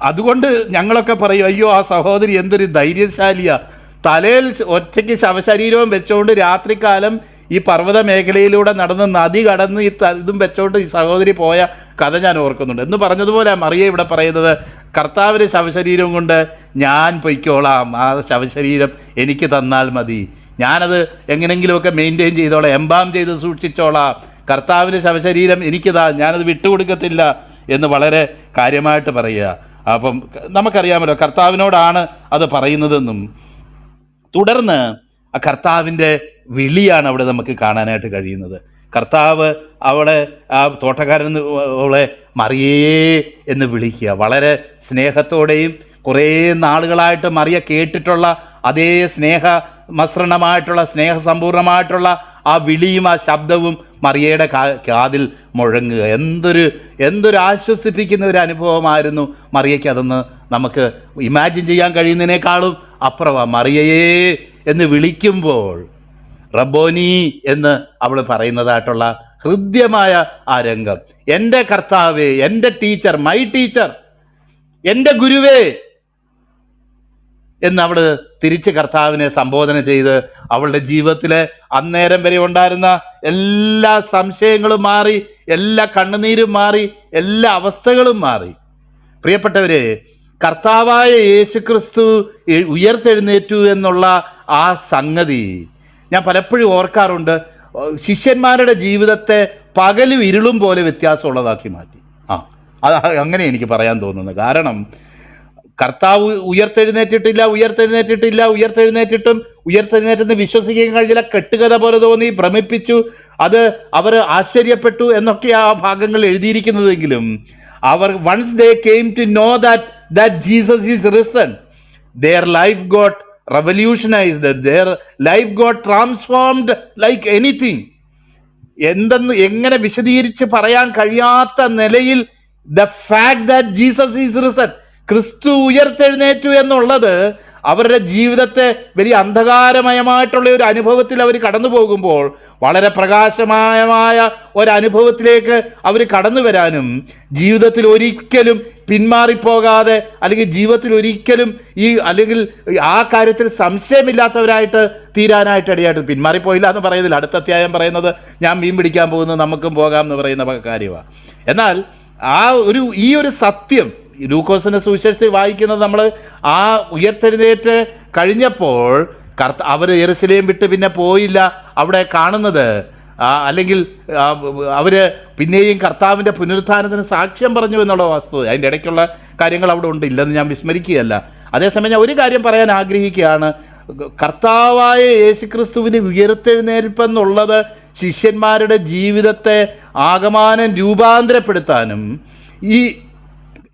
അതുകൊണ്ട് ഞങ്ങളൊക്കെ പറയും അയ്യോ ആ സഹോദരി എന്തൊരു ധൈര്യശാലിയാ. തലയിൽ ഒറ്റയ്ക്ക് ശവശരീരവും വെച്ചുകൊണ്ട് രാത്രികാലം ഈ പർവത മേഖലയിലൂടെ നടന്ന് നദി കടന്ന് ഈ ഇതും വെച്ചുകൊണ്ട് ഈ സഹോദരി പോയ കഥ ഞാൻ ഓർക്കുന്നുണ്ട്. എന്ന് പറഞ്ഞതുപോലെ മറിയ ഇവിടെ പറയുന്നത് കർത്താവിന്റെ ശവശരീരം കൊണ്ട് ഞാൻ പൊയ്ക്കോളാം. ആ ശവശരീരം എനിക്ക് തന്നാൽ മതി. ഞാനത് എങ്ങനെങ്കിലുമൊക്കെ മെയിന്റെയിൻ ചെയ്തോളാം. എംബാം ചെയ്ത് സൂക്ഷിച്ചോളാം. കർത്താവിന്റെ ശവശരീരം എനിക്കിതാ. ഞാനത് വിട്ടുകൊടുക്കത്തില്ല. എന്ന് വളരെ കാര്യമായിട്ട് പറയുക. അപ്പം നമുക്കറിയാമല്ലോ കർത്താവിനോടാണ് അത് പറയുന്നതെന്നും തുടർന്ന് ആ കർത്താവിന്റെ വിളിയാണ് അവിടെ നമുക്ക് കാണാനായിട്ട് കഴിയുന്നത്. കർത്താവ് അവളെ ആ തോട്ടക്കാരൻ അവളെ മറിയേ എന്ന് വിളിക്കുക. വളരെ സ്നേഹത്തോടെയും കുറേ നാളുകളായിട്ട് മറിയ കേട്ടിട്ടുള്ള അതേ സ്നേഹ മസൃണമായിട്ടുള്ള സ്നേഹസമ്പൂർണമായിട്ടുള്ള ആ വിളിയും ആ ശബ്ദവും മറിയയുടെ കാതിൽ മുഴങ്ങുക. എന്തൊരു എന്തൊരു ആശ്വസിപ്പിക്കുന്ന ഒരു അനുഭവമായിരുന്നു മറിയയ്ക്ക് അതെന്ന് നമുക്ക് ഇമാജിൻ ചെയ്യാൻ കഴിയുന്നതിനേക്കാളും അപ്പുറമാണ് മറിയയെ എന്ന് വിളിക്കുമ്പോൾ റബോനി എന്ന് അവൾ പറയുന്നതായിട്ടുള്ള ഹൃദ്യമായ ആ രംഗം. എന്റെ കർത്താവേ എന്റെ ടീച്ചർ മൈ ടീച്ചർ എന്റെ ഗുരുവേ എന്ന് അവൾ തിരിച്ച് കർത്താവിനെ സംബോധന ചെയ്ത് അവളുടെ ജീവിതത്തിലെ അന്നേരം വരെ ഉണ്ടായിരുന്ന എല്ലാ സംശയങ്ങളും മാറി എല്ലാ കണ്ണുനീരും മാറി എല്ലാ അവസ്ഥകളും മാറി. പ്രിയപ്പെട്ടവരെ കർത്താവായ യേശുക്രിസ്തു ഉയർത്തെഴുന്നേറ്റു എന്നുള്ള ആ സംഗതി ഞാൻ പലപ്പോഴും ഓർക്കാറുണ്ട്. ശിഷ്യന്മാരുടെ ജീവിതത്തെ പകലും ഇരുളും പോലെ വ്യത്യാസമുള്ളതാക്കി മാറ്റി. ആ അത് അങ്ങനെ എനിക്ക് പറയാൻ തോന്നുന്നത്. കാരണം കർത്താവ് ഉയർത്തെഴുന്നേറ്റിട്ടില്ല ഉയർത്തെഴുന്നേറ്റിട്ടില്ല ഉയർത്തെഴുന്നേറ്റിട്ടും ഉയർത്തെഴുന്നേറ്റെന്ന് വിശ്വസിക്കാൻ കഴിഞ്ഞില്ല. കെട്ടുകഥ പോലെ തോന്നി ഭ്രമിപ്പിച്ചു. അത് അവർ ആശ്ചര്യപ്പെട്ടു എന്നൊക്കെ ആ ഭാഗങ്ങൾ എഴുതിയിരിക്കുന്നതെങ്കിലും. അവർ once they came to know that that Jesus is risen their life got revolutionized their life got transformed like anything എന്തെന്ന് എങ്ങനെ വിശദീകരിച്ച് പറയാൻ കഴിയാത്ത നിലയിൽ the fact that Jesus is risen ക്രിസ്തു ഉയർത്തെഴുന്നേറ്റു എന്നുള്ളത് അവരുടെ ജീവിതത്തെ വലിയ അന്ധകാരമയമായിട്ടുള്ള ഒരു അനുഭവത്തിൽ അവർ കടന്നു പോകുമ്പോൾ വളരെ പ്രകാശമായമായ ഒരനുഭവത്തിലേക്ക് അവർ കടന്നു വരാനും ജീവിതത്തിൽ ഒരിക്കലും പിന്മാറിപ്പോകാതെ അല്ലെങ്കിൽ ജീവിതത്തിൽ ഒരിക്കലും ഈ അല്ലെങ്കിൽ ആ കാര്യത്തിൽ സംശയമില്ലാത്തവരായിട്ട് തീരാനായിട്ട് ഇടയായിട്ട് പിന്മാറിപ്പോയില്ല എന്ന് പറയുന്നില്ല അടുത്ത അധ്യായം പറയുന്നത് ഞാൻ മീൻ പിടിക്കാൻ പോകുന്നത് നമുക്കും പോകാം എന്ന് പറയുന്ന കാര്യമാണ്. എന്നാൽ ആ ഒരു ഈ ഒരു സത്യം ലൂക്കോസിന്റെ സുവിശേഷത്തിൽ വായിക്കുന്നത് നമ്മൾ ആ ഉയർത്തെഴുന്നേറ്റ് കഴിഞ്ഞപ്പോൾ കർത്ത അവർ എറുസലേം വിട്ട് പിന്നെ പോയില്ല. അവിടെ കാണുന്നത് അല്ലെങ്കിൽ അവർ പിന്നെയും കർത്താവിന്റെ പുനരുത്ഥാനത്തിന് സാക്ഷ്യം പറഞ്ഞു എന്നുള്ള വസ്തു അതിന്റെ ഇടയ്ക്കുള്ള കാര്യങ്ങൾ അവിടെ ഉണ്ട്. ഇല്ലെന്ന് ഞാൻ വിസ്മരിക്കുകയല്ല. അതേസമയം ഞാൻ ഒരു കാര്യം പറയാൻ ആഗ്രഹിക്കുകയാണ്. കർത്താവായ യേശുക്രിസ്തുവിന് ഉയർത്തെഴുന്നേൽപ്പെന്നുള്ളത് ശിഷ്യന്മാരുടെ ജീവിതത്തെ ആകമാനം രൂപാന്തരപ്പെടുത്താനും ഈ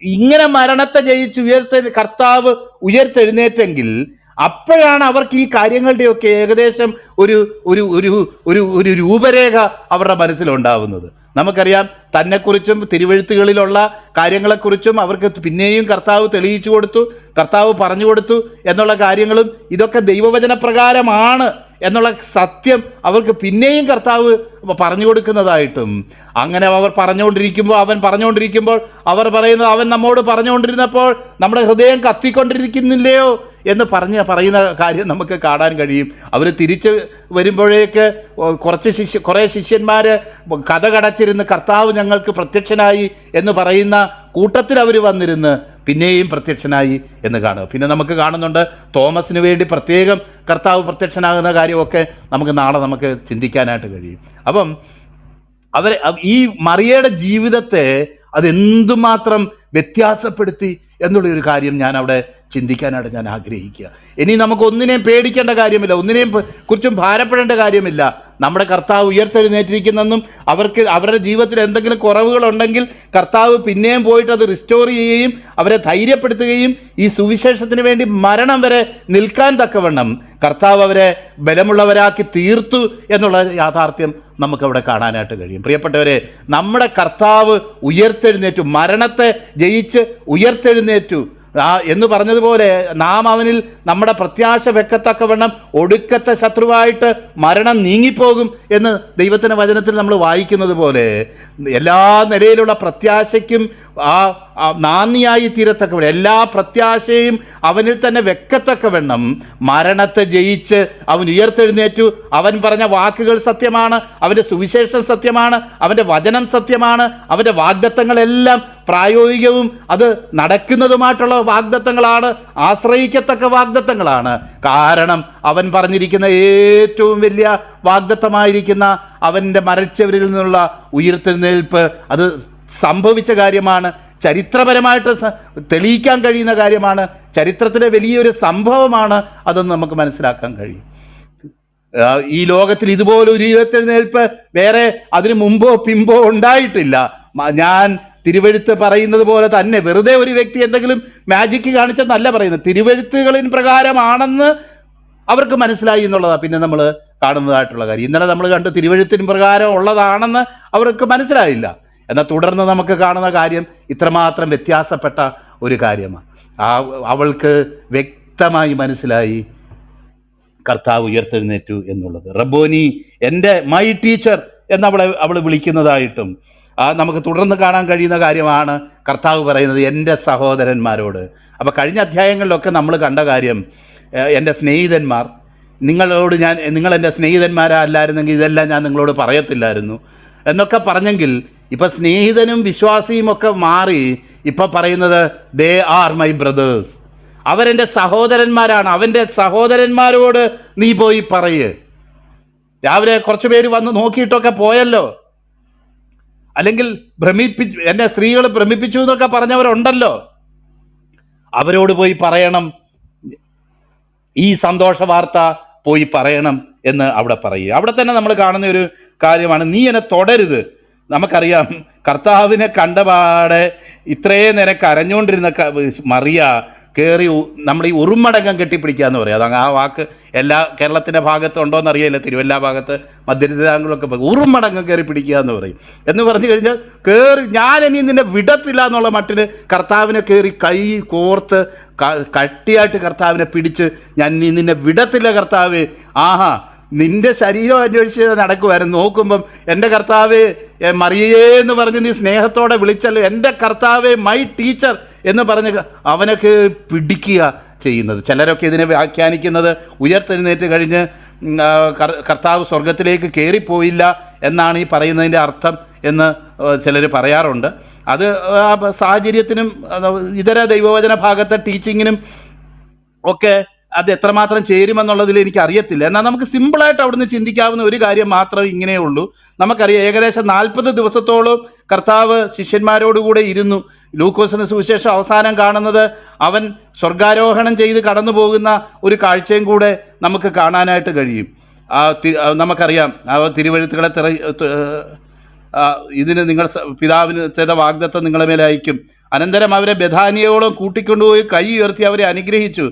ഇങ്ങനെ മരണത്തെ ജയിച്ച് ഉയർത്തെ കർത്താവ് ഉയർത്തെഴുന്നേറ്റെങ്കിൽ അപ്പോഴാണ് അവർക്ക് ഈ കാര്യങ്ങളുടെയൊക്കെ ഏകദേശം ഒരു ഒരു ഒരു ഒരു ഒരു രൂപരേഖ അവരുടെ മനസ്സിലുണ്ടാവുന്നത്. നമുക്കറിയാം തന്നെക്കുറിച്ചും തിരുവഴുത്തുകളിലുള്ള കാര്യങ്ങളെക്കുറിച്ചും അവർക്ക് പിന്നെയും കർത്താവ് തെളിയിച്ചു കൊടുത്തു. കർത്താവ് പറഞ്ഞു കൊടുത്തു എന്നുള്ള കാര്യങ്ങളും ഇതൊക്കെ ദൈവവചന പ്രകാരമാണ് എന്നുള്ള സത്യം അവർക്ക് പിന്നെയും കർത്താവ് പറഞ്ഞു കൊടുക്കുന്നതായിട്ടും. അങ്ങനെ അവർ പറഞ്ഞുകൊണ്ടിരിക്കുമ്പോൾ അവൻ പറഞ്ഞുകൊണ്ടിരിക്കുമ്പോൾ അവർ പറയുന്നത് അവൻ നമ്മോട് പറഞ്ഞുകൊണ്ടിരുന്നപ്പോൾ നമ്മുടെ ഹൃദയം കത്തിക്കൊണ്ടിരിക്കുന്നില്ലയോ എന്ന് പറഞ്ഞ് പറയുന്ന കാര്യം നമുക്ക് കാണാൻ കഴിയും. അവർ തിരിച്ച് വരുമ്പോഴേക്ക് കുറച്ച് ശിഷ്യ കുറേ ശിഷ്യന്മാർ കഥ കടച്ചിരുന്ന് കർത്താവ് ഞങ്ങൾക്ക് പ്രത്യക്ഷനായി എന്ന് പറയുന്ന കൂട്ടത്തിൽ അവർ വന്നിരുന്ന് പിന്നെയും പ്രത്യക്ഷനായി എന്ന് കാണുക. പിന്നെ നമുക്ക് കാണുന്നുണ്ട് തോമസിന് വേണ്ടി പ്രത്യേകം കർത്താവ് പ്രത്യക്ഷനാകുന്ന കാര്യമൊക്കെ നമുക്ക് നാളെ നമുക്ക് ചിന്തിക്കാനായിട്ട് കഴിയും. അപ്പം അവർ ഈ മറിയയുടെ ജീവിതത്തെ അതെന്തുമാത്രം വ്യത്യാസപ്പെടുത്തി എന്നുള്ള ഒരു കാര്യം ഞാൻ അവിടെ ചിന്തിക്കാനായിട്ട് ഞാൻ ആഗ്രഹിക്കുക. ഇനി നമുക്ക് ഒന്നിനെയും പേടിക്കേണ്ട കാര്യമില്ല. ഒന്നിനെയും കുറിച്ചും ഭാരപ്പെടേണ്ട കാര്യമില്ല. നമ്മുടെ കർത്താവ് ഉയർത്തെഴുന്നേറ്റിരിക്കുന്നെന്നും അവർക്ക് അവരുടെ ജീവിതത്തിൽ എന്തെങ്കിലും കുറവുകളുണ്ടെങ്കിൽ കർത്താവ് പിന്നെയും പോയിട്ട് അത് റിസ്റ്റോർ ചെയ്യുകയും അവരെ ധൈര്യപ്പെടുത്തുകയും ഈ സുവിശേഷത്തിന് വേണ്ടി മരണം വരെ നിൽക്കാൻ തക്കവണ്ണം കർത്താവ് അവരെ ബലമുള്ളവരാക്കി തീർത്തു എന്നുള്ള യാഥാർത്ഥ്യം നമുക്കവിടെ കാണാനായിട്ട് കഴിയും. പ്രിയപ്പെട്ടവരെ നമ്മുടെ കർത്താവ് ഉയർത്തെഴുന്നേറ്റു. മരണത്തെ ജയിച്ച് ഉയർത്തെഴുന്നേറ്റു. എന്ന് പറഞ്ഞതുപോലെ നാം അവനിൽ നമ്മുടെ പ്രത്യാശ വെക്കത്തക്കവണ്ണം ഒടുക്കത്തെ ശത്രുവായിട്ട് മരണം നീങ്ങിപ്പോകും എന്ന് ദൈവത്തിന്റെ വചനത്തിൽ നമ്മൾ വായിക്കുന്നത് പോലെ എല്ലാ നിലയിലുള്ള പ്രത്യാശയ്ക്കും ആ നാന്ദിയായി തീരത്തക്കവണ്ണം എല്ലാ പ്രത്യാശയും അവനിൽ തന്നെ വെക്കത്തക്കവണ്ണം മരണത്തെ ജയിച്ച് അവൻ ഉയർത്തെഴുന്നേറ്റു. അവൻ പറഞ്ഞ വാക്കുകൾ സത്യമാണ് അവന്റെ സുവിശേഷം സത്യമാണ് അവന്റെ വചനം സത്യമാണ് അവന്റെ വാഗ്ദത്തങ്ങളെല്ലാം പ്രായോഗികവും അത് നടക്കുന്നതുമായിട്ടുള്ള വാഗ്ദത്തങ്ങളാണ് ആശ്രയിക്കത്തക്ക വാഗ്ദത്തങ്ങളാണ്. കാരണം അവൻ പറഞ്ഞിരിക്കുന്ന ഏറ്റവും വലിയ വാഗ്ദത്തമായിരിക്കുന്ന അവന്റെ മരച്ചവരിൽ നിന്നുള്ള ഉയർത്തെഴുന്നേൽപ്പ് അത് സംഭവിച്ച കാര്യമാണ് ചരിത്രപരമായിട്ട് തെളിയിക്കാൻ കഴിയുന്ന കാര്യമാണ് ചരിത്രത്തിലെ വലിയൊരു സംഭവമാണ് അതെന്ന് നമുക്ക് മനസ്സിലാക്കാൻ കഴിയും. ഈ ലോകത്തിൽ ഇതുപോലെ ഒരു ഇരുപത്തെഴുന്നേൽപ്പ് വേറെ അതിനു മുമ്പോ പിമ്പോ ഉണ്ടായിട്ടില്ല. ഞാൻ തിരുവഴുത്ത് പറയുന്നത് പോലെ തന്നെ വെറുതെ ഒരു വ്യക്തി എന്തെങ്കിലും മാജിക്ക് കാണിച്ചെന്നല്ല പറയുന്നത്. തിരുവഴുത്തുകളിൻ പ്രകാരമാണെന്ന് അവർക്ക് മനസ്സിലായി എന്നുള്ളതാണ് പിന്നെ നമ്മൾ കാണുന്നതായിട്ടുള്ള കാര്യം. ഇന്നലെ നമ്മൾ കണ്ട് തിരുവഴുത്തിന് പ്രകാരം ഉള്ളതാണെന്ന് അവർക്ക് മനസ്സിലായില്ല. എന്നാൽ തുടർന്ന് നമുക്ക് കാണുന്ന കാര്യം ഇത്രമാത്രം വ്യത്യാസപ്പെട്ട ഒരു കാര്യമാണ്. ആ അവൾക്ക് വ്യക്തമായി മനസ്സിലായി കർത്താവ് ഉയർത്തെഴുന്നേറ്റു എന്നുള്ളത്. റബ്ബോനി എന്റെ മൈ ടീച്ചർ എന്നവളെ അവൾ വിളിക്കുന്നതായിട്ടും നമുക്ക് തുടർന്ന് കാണാൻ കഴിയുന്ന കാര്യമാണ് കർത്താവ് പറയുന്നത് എന്റെ സഹോദരന്മാരോട്. അപ്പോൾ കഴിഞ്ഞ അധ്യായങ്ങളിലൊക്കെ നമ്മൾ കണ്ട കാര്യം എന്റെ സ്നേഹിതന്മാർ നിങ്ങളോട് ഞാൻ നിങ്ങൾ എന്റെ സ്നേഹിതന്മാരല്ലായിരുന്നെങ്കിൽ ഇതെല്ലാം ഞാൻ നിങ്ങളോട് പറയത്തില്ലായിരുന്നു. എന്നൊക്കെ പറഞ്ഞെങ്കിൽ ഇപ്പം സ്നേഹിതനും വിശ്വാസിയും ഒക്കെ മാറി ഇപ്പം പറയുന്നത് ദേ ആർ മൈ ബ്രദേഴ്സ് അവരെന്റെ സഹോദരന്മാരാണ്. അവന്റെ സഹോദരന്മാരോട് നീ പോയി പറയ്. രാവിലെ കുറച്ച് പേര് വന്ന് നോക്കിയിട്ടൊക്കെ പോയല്ലോ. അല്ലെങ്കിൽ ഭ്രമിപ്പിച്ചു എന്നെ സ്ത്രീകൾ ഭ്രമിപ്പിച്ചു എന്നൊക്കെ പറഞ്ഞവരുണ്ടല്ലോ. അവരോട് പോയി പറയണം. ഈ സന്തോഷ വാർത്ത പോയി പറയണം എന്ന് അവിടെ പറയുക. അവിടെ തന്നെ നമ്മൾ കാണുന്ന ഒരു കാര്യമാണ് നീ എന്നെ തുടരുത്. നമുക്കറിയാം കർത്താവിനെ കണ്ടപാടെ ഇത്രയും നേരം കരഞ്ഞുകൊണ്ടിരുന്ന മറിയ കയറി നമ്മൾ ഈ ഉറുമടങ്കം കെട്ടിപ്പിടിക്കുക എന്ന് പറയാം. അത് ആ വാക്ക് എല്ലാ കേരളത്തിന്റെ ഭാഗത്ത് ഉണ്ടോ എന്ന് അറിയില്ല തിരുവല്ല ഭാഗത്ത് മധ്യതിരാങ്കുളമൊക്കെ പറയും ഉറുമടങ്കം കയറി പിടിക്കുക എന്ന് പറയും. എന്ന് പറഞ്ഞു കഴിഞ്ഞാൽ കയറി ഞാൻ ഇനി നിന്നെ വിടത്തില്ല എന്നുള്ള മട്ടിന് കർത്താവിനെ കയറി കൈ കോർത്ത് കട്ടിയായിട്ട് കർത്താവിനെ പിടിച്ച് ഞാൻ ഇനി നിന്നെ വിടത്തില്ല കർത്താവ്. ആഹാ നിന്റെ ശരീരം അന്വേഷിച്ച് നടക്കുമായിരുന്നു നോക്കുമ്പം എന്റെ കർത്താവേ മറിയേ എന്ന് പറഞ്ഞ് നീ സ്നേഹത്തോടെ വിളിച്ചല്ലോ. എന്റെ കർത്താവെ മൈ ടീച്ചർ എന്ന് പറഞ്ഞ് അവനൊക്കെ പിടിക്കുക ചെയ്യുന്നത്. ചിലരൊക്കെ ഇതിനെ വ്യാഖ്യാനിക്കുന്നത് ഉയർത്തെഴുന്നേറ്റ് കഴിഞ്ഞ് കർത്താവ് സ്വർഗത്തിലേക്ക് കയറിപ്പോയില്ല എന്നാണ് ഈ പറയുന്നതിന്റെ അർത്ഥം എന്ന് ചിലർ പറയാറുണ്ട്. അത് ആ സാഹചര്യത്തിനും ഇതര ദൈവവചന ഭാഗത്തെ ടീച്ചിങ്ങിനും ഒക്കെ അത് എത്രമാത്രം ചേരുമെന്നുള്ളതിൽ എനിക്ക് അറിയത്തില്ല എന്നാൽ നമുക്ക് സിമ്പിളായിട്ട് അവിടുന്ന് ചിന്തിക്കാവുന്ന ഒരു കാര്യം മാത്രമേ ഇങ്ങനെ ഉള്ളൂ. നമുക്കറിയാം ഏകദേശം നാൽപ്പത് ദിവസത്തോളം കർത്താവ് ശിഷ്യന്മാരോടുകൂടെ ഇരുന്നു. ലൂക്കോസിന് സുവിശേഷം അവസാനം കാണുന്നത് അവൻ സ്വർഗാരോഹണം ചെയ്ത് കടന്നു പോകുന്ന ഒരു കാഴ്ചയും കൂടെ നമുക്ക് കാണാനായിട്ട് കഴിയും. ആ നമുക്കറിയാം ആ തിരുവഴുത്തുകളെ തിറ ഇതിന് നിങ്ങൾ പിതാവിന് ചെയ്ത വാഗ്ദത്തം നിങ്ങളുടെ മേലെ അയക്കും അനന്തരം അവരെ ബഥാനിയോളം കൂട്ടിക്കൊണ്ടുപോയി കൈ ഉയർത്തി അവരെ അനുഗ്രഹിച്ചു.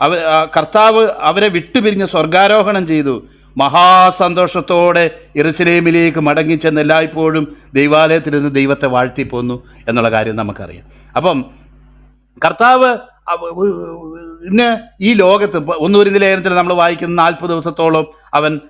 അവ കർത്താവ് അവരെ വിട്ടുപിരിഞ്ഞ് സ്വർഗാരോഹണം ചെയ്തു. മഹാസന്തോഷത്തോടെ ഇറുസലേമിലേക്ക് മടങ്ങിച്ചെന്ന് എല്ലായ്പ്പോഴും ദൈവാലയത്തിൽ നിന്ന് ദൈവത്തെ വാഴ്ത്തിപ്പോന്നു എന്നുള്ള കാര്യം നമുക്കറിയാം. അപ്പം കർത്താവ് പിന്നെ ഈ ലോകത്ത് ഒന്നൂരി ലേഖനത്തിൽ നമ്മൾ വായിക്കുന്ന നാൽപ്പത് ദിവസത്തോളം അവൻ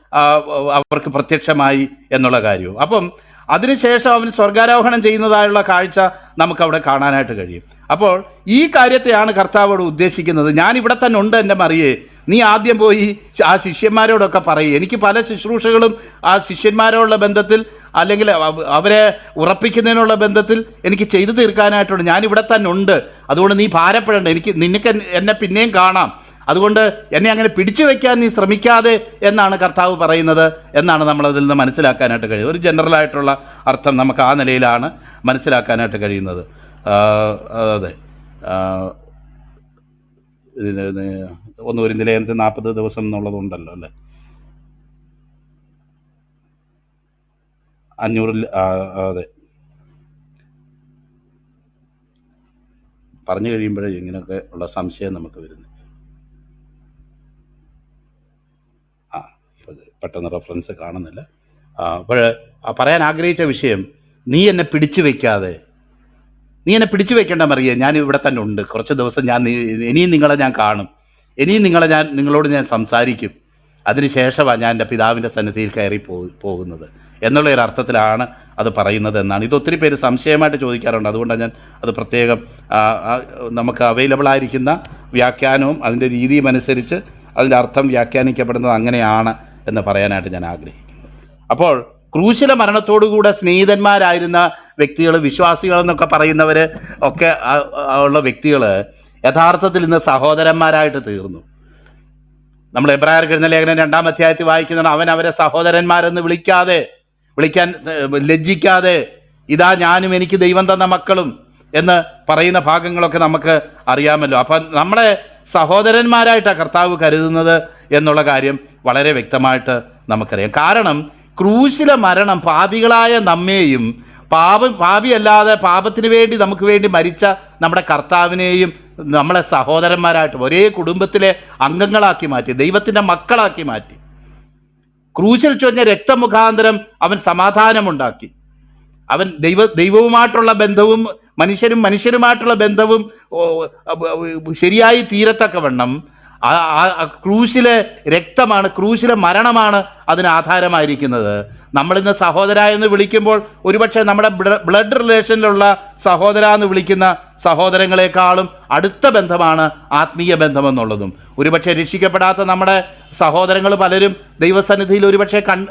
അവർക്ക് പ്രത്യക്ഷമായി എന്നുള്ള കാര്യവും. അപ്പം അതിനുശേഷം അവൻ സ്വർഗാരോഹണം ചെയ്യുന്നതായുള്ള കാഴ്ച നമുക്കവിടെ കാണാനായിട്ട് കഴിയും. അപ്പോൾ ഈ കാര്യത്തെയാണ് കർത്താവോട് ഉദ്ദേശിക്കുന്നത്. ഞാൻ ഇവിടെ തന്നെ ഉണ്ട് എന്റെ മറിയേ. നീ ആദ്യം പോയി ആ ശിഷ്യന്മാരോടൊക്കെ പറയും. എനിക്ക് പല ശുശ്രൂഷകളും ആ ശിഷ്യന്മാരോടുള്ള ബന്ധത്തിൽ അല്ലെങ്കിൽ അവരെ ഉറപ്പിക്കുന്നതിനുള്ള ബന്ധത്തിൽ എനിക്ക് ചെയ്തു തീർക്കാനായിട്ടുണ്ട്. ഞാൻ ഇവിടെ തന്നെ ഉണ്ട്. അതുകൊണ്ട് നീ ഭാരപ്പെടേണ്ട. എനിക്ക് നിനക്ക് എന്നെ പിന്നെയും കാണാം. അതുകൊണ്ട് എന്നെ അങ്ങനെ പിടിച്ചു വയ്ക്കാൻ നീ ശ്രമിക്കാതെ എന്നാണ് കർത്താവ് പറയുന്നത് എന്നാണ് നമ്മളതിൽ നിന്ന് മനസ്സിലാക്കാനായിട്ട് കഴിയുന്നത്. ഒരു ജനറലായിട്ടുള്ള അർത്ഥം നമുക്ക് ആ നിലയിലാണ് മനസ്സിലാക്കാനായിട്ട് കഴിയുന്നത്. അതെ. ഇതിന് ഇത് ഒന്ന് ഒരു നിലയത്തിൽ നാൽപ്പത് ദിവസം എന്നുള്ളതുണ്ടല്ലോ അല്ലേ? അഞ്ഞൂറിൽ അതെ. പറഞ്ഞു കഴിയുമ്പോഴേ ഇങ്ങനെയൊക്കെ ഉള്ള സംശയം നമുക്ക് വരുന്നത് ആ പെട്ടെന്ന് റെഫറൻസ് കാണുന്നില്ല. അപ്പോൾ പറയാൻ ആഗ്രഹിച്ച വിഷയം നീ എന്നെ പിടിച്ചു വയ്ക്കാതെ നീ എന്നെ പിടിച്ചു വെക്കേണ്ട മറിയേ ഞാൻ ഇവിടെ തന്നെ ഉണ്ട്. കുറച്ച് ദിവസം ഞാൻ ഇനിയും നിങ്ങളെ ഞാൻ കാണും. ഇനിയും നിങ്ങളെ ഞാൻ നിങ്ങളോട് ഞാൻ സംസാരിക്കും. അതിനുശേഷമാണ് ഞാൻ എന്റെ പിതാവിന്റെ സന്നിധിയിൽ കയറി പോകുന്നത്. എന്നുള്ള ഒരു അർത്ഥത്തിലാണ് അത് പറയുന്നത് എന്നാണ്. ഇത് ഒത്തിരി പേര് സംശയമായിട്ട് ചോദിക്കാറുണ്ട്. അതുകൊണ്ടാണ് ഞാൻ അത് പ്രത്യേകം നമുക്ക് അവൈലബിൾ ആയിരിക്കുന്ന വ്യാഖ്യാനവും അതിന്റെ രീതിയും അനുസരിച്ച് അതിന്റെ അർത്ഥം വ്യാഖ്യാനിക്കപ്പെടുന്നത് അങ്ങനെയാണ് എന്ന് പറയാനായിട്ട് ഞാൻ ആഗ്രഹിക്കുന്നു. അപ്പോൾ ക്രൂശില മരണത്തോടുകൂടെ സ്നേഹിതന്മാരായിരുന്ന വ്യക്തികൾ വിശ്വാസികൾ എന്നൊക്കെ പറയുന്നവർ ഒക്കെ ഉള്ള വ്യക്തികൾ യഥാർത്ഥത്തിൽ ഇന്ന് സഹോദരന്മാരായിട്ട് തീർന്നു. നമ്മൾ എബ്രാഹിം എഴുന്ന ലേഖനം രണ്ടാം അധ്യായത്തിൽ വായിക്കുന്നുണ്ട്. അവൻ അവരെ സഹോദരന്മാരെന്ന് വിളിക്കാതെ വിളിക്കാൻ ലജ്ജിക്കാതെ ഇതാ ഞാനും എനിക്ക് ദൈവം തന്ന മക്കളും എന്ന് പറയുന്ന ഭാഗങ്ങളൊക്കെ നമുക്ക് അറിയാമല്ലോ. അപ്പം നമ്മളെ സഹോദരന്മാരായിട്ടാണ് കർത്താവ് കരുതുന്നത് എന്നുള്ള കാര്യം വളരെ വ്യക്തമായിട്ട് നമുക്കറിയാം. കാരണം ക്രൂശിലെ മരണം പാപികളായ നമ്മെയും പാപം പാപിയല്ലാതെ പാപത്തിന് വേണ്ടി നമുക്ക് വേണ്ടി മരിച്ച നമ്മുടെ കർത്താവിനെയും നമ്മളെ സഹോദരന്മാരായിട്ട് ഒരേ കുടുംബത്തിലെ അംഗങ്ങളാക്കി മാറ്റി ദൈവത്തിന്റെ മക്കളാക്കി മാറ്റി. ക്രൂശിൽ ചൊഞ്ഞ രക്തമുഖാന്തരം അവൻ സമാധാനമുണ്ടാക്കി. അവൻ ദൈവ ദൈവവുമായിട്ടുള്ള ബന്ധവും മനുഷ്യരും മനുഷ്യരുമായിട്ടുള്ള ബന്ധവും ശരിയായി തീരത്തക്കവണ്ണം ക്രൂശിലെ രക്തമാണ് ക്രൂശിലെ മരണമാണ് അതിന് ആധാരമായിരിക്കുന്നത്. നമ്മളിന്ന് സഹോദര എന്ന് വിളിക്കുമ്പോൾ ഒരുപക്ഷെ നമ്മുടെ ബ്ലഡ് റിലേഷനിലുള്ള സഹോദര എന്ന് വിളിക്കുന്ന സഹോദരങ്ങളെക്കാളും അടുത്ത ബന്ധമാണ് ആത്മീയ ബന്ധമെന്നുള്ളതും. ഒരുപക്ഷെ രക്ഷിക്കപ്പെടാത്ത നമ്മുടെ സഹോദരങ്ങൾ പലരും ദൈവസന്നിധിയിൽ ഒരുപക്ഷെ കൺ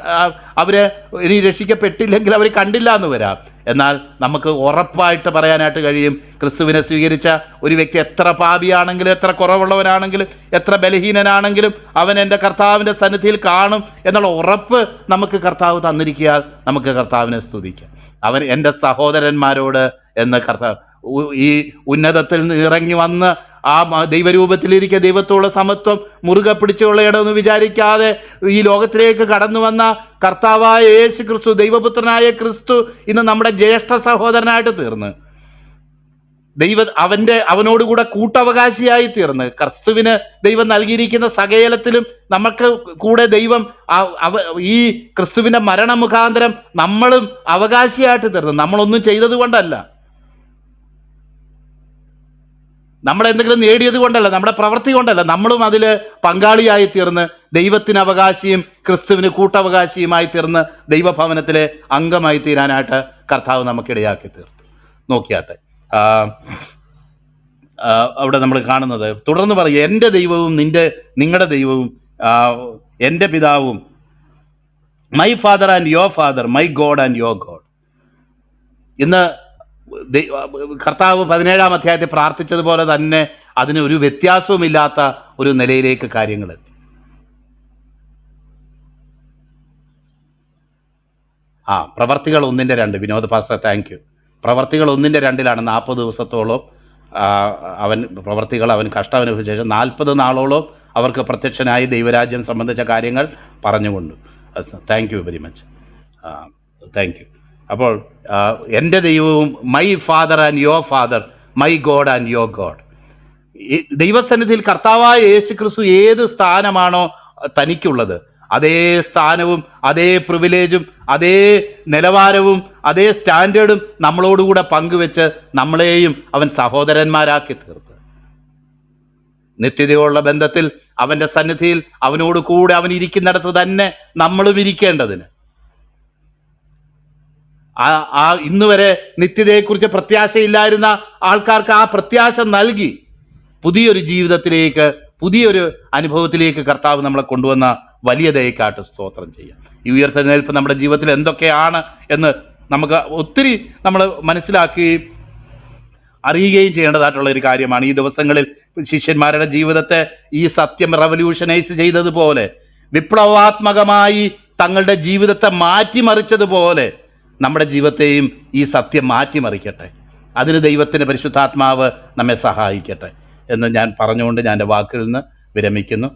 അവർ ഇനി രക്ഷിക്കപ്പെട്ടില്ലെങ്കിൽ അവർ കണ്ടില്ല എന്ന് വരാം. എന്നാൽ നമുക്ക് ഉറപ്പായിട്ട് പറയാനായിട്ട് കഴിയും ക്രിസ്തുവിനെ സ്വീകരിച്ച ഒരു വ്യക്തി എത്ര പാപിയാണെങ്കിലും എത്ര കുറവുള്ളവനാണെങ്കിലും എത്ര ബലഹീനനാണെങ്കിലും അവൻ എന്റെ കർത്താവിന്റെ സന്നിധിയിൽ കാണും എന്നുള്ള ഉറപ്പ് നമുക്ക് കർത്താവ് തന്നിരിക്കുക നമുക്ക് കർത്താവിനെ സ്തുതിക്കാം. അവൻ എന്റെ സഹോദരന്മാരോട് എന്ന് കർത്താവ് ഈ ഉന്നതത്തിൽ ഇറങ്ങി വന്ന് ആ ദൈവരൂപത്തിലിരിക്കുക ദൈവത്തോടുള്ള സമത്വം മുറുകെ പിടിച്ചുകൊള്ളണമെന്ന് വിചാരിക്കാതെ ഈ ലോകത്തിലേക്ക് കടന്നു വന്ന കർത്താവായ യേശു ക്രിസ്തു ദൈവപുത്രനായ ക്രിസ്തു ഇന്ന് നമ്മുടെ ജ്യേഷ്ഠ സഹോദരനായിട്ട് തീർന്ന്. ദൈവ അവന്റെ അവനോടുകൂടെ കൂട്ടവകാശിയായി തീർന്ന്. ക്രിസ്തുവിന് ദൈവം നൽകിയിരിക്കുന്ന സകേലത്തിലും നമുക്ക് കൂടെ ദൈവം ഈ ക്രിസ്തുവിന്റെ മരണ മുഖാന്തരം നമ്മളും അവകാശിയായിട്ട് തീർന്നു. നമ്മളൊന്നും ചെയ്തത് കൊണ്ടല്ല. നമ്മൾ എന്തെങ്കിലും നേടിയത് കൊണ്ടല്ല നമ്മുടെ പ്രവൃത്തി കൊണ്ടല്ല നമ്മളും അതിൽ പങ്കാളിയായി തീർന്ന് ദൈവത്തിന് അവകാശിയും ക്രിസ്തുവിന് കൂട്ടവകാശിയുമായി തീർന്ന് ദൈവഭവനത്തിലെ അംഗമായി തീരാനായിട്ട് കർത്താവ് നമുക്കിടയാക്കി തീർത്തു. നോക്കിയാട്ടെ അവിടെ നമ്മൾ കാണുന്നത് തുടർന്ന് പറയും എന്റെ ദൈവവും നിന്റെ നിങ്ങളുടെ ദൈവവും എന്റെ പിതാവും my father and your father my God and your God. ഇന്ന് കർത്താവ് പതിനേഴാം അധ്യായത്തിൽ പ്രാർത്ഥിച്ചതുപോലെ തന്നെ അതിന് ഒരു വ്യത്യാസവുമില്ലാത്ത ഒരു നിലയിലേക്ക് കാര്യങ്ങൾ എത്തി. ആ പ്രവർത്തികൾ ഒന്നിന്റെ രണ്ട്. വിനോദ് പാസ്റ്റർ താങ്ക് യു പ്രവർത്തികൾ ഒന്നിന്റെ രണ്ടിലാണ് നാൽപ്പത് ദിവസത്തോളം അവൻ പ്രവർത്തികൾ അവൻ കഷ്ടം അനുഭവിച്ച ശേഷം നാൽപ്പത് നാളോളം അവർക്ക് പ്രത്യക്ഷനായി ദൈവരാജ്യം സംബന്ധിച്ച കാര്യങ്ങൾ പറഞ്ഞുകൊണ്ട്. Thank you very much thank you അപ്പോൾ എന്റെ ദൈവവും my father and your father my God and your God ദൈവസന്നിധിയിൽ കർത്താവായ യേശു ക്രിസ്തു ഏത് സ്ഥാനമാണോ തനിക്കുള്ളത്. അതേ സ്ഥാനവും അതേ പ്രിവിലേജും അതേ നിലവാരവും അതേ സ്റ്റാൻഡേർഡും നമ്മളോടുകൂടെ പങ്കുവെച്ച് നമ്മളെയും അവൻ സഹോദരന്മാരാക്കി തീർത്തു. നിത്യതയുള്ള ബന്ധത്തിൽ അവന്റെ സന്നിധിയിൽ അവനോട് കൂടെ അവൻ ഇരിക്കുന്നിടത്ത് തന്നെ നമ്മളും ഇരിക്കേണ്ടതിന്. ആ ആ ഇന്ന് വരെ നിത്യതയെക്കുറിച്ച് പ്രത്യാശയില്ലായിരുന്ന ആൾക്കാർക്ക് ആ പ്രത്യാശ നൽകി പുതിയൊരു ജീവിതത്തിലേക്ക് പുതിയൊരു അനുഭവത്തിലേക്ക് കർത്താവ് നമ്മളെ കൊണ്ടുവന്ന വലിയ ദയക്കാട്ട് സ്തോത്രം ചെയ്യാം. ഈ ഉയർത്തെഴുന്നേൽപ്പ് നമ്മുടെ ജീവിതത്തിൽ എന്തൊക്കെയാണ് എന്ന് നമുക്ക് ഒത്തിരി നമ്മൾ മനസ്സിലാക്കുകയും അറിയുകയും ചെയ്യേണ്ടതായിട്ടുള്ള ഒരു കാര്യമാണ്. ഈ ദിവസങ്ങളിൽ ശിഷ്യന്മാരുടെ ജീവിതത്തെ ഈ സത്യം റവല്യൂഷനൈസ് ചെയ്തതുപോലെ വിപ്ലവാത്മകമായി തങ്ങളുടെ ജീവിതത്തെ മാറ്റിമറിച്ചതുപോലെ നമ്മുടെ ജീവിതത്തെയും ഈ സത്യം മാറ്റിമറിക്കട്ടെ. അതിന് ദൈവത്തിന്റെ പരിശുദ്ധാത്മാവ് നമ്മെ സഹായിക്കട്ടെ എന്ന് ഞാൻ പറഞ്ഞുകൊണ്ട് ഞാൻ എന്റെ വാക്കിൽ നിന്ന് വിരമിക്കുന്നു.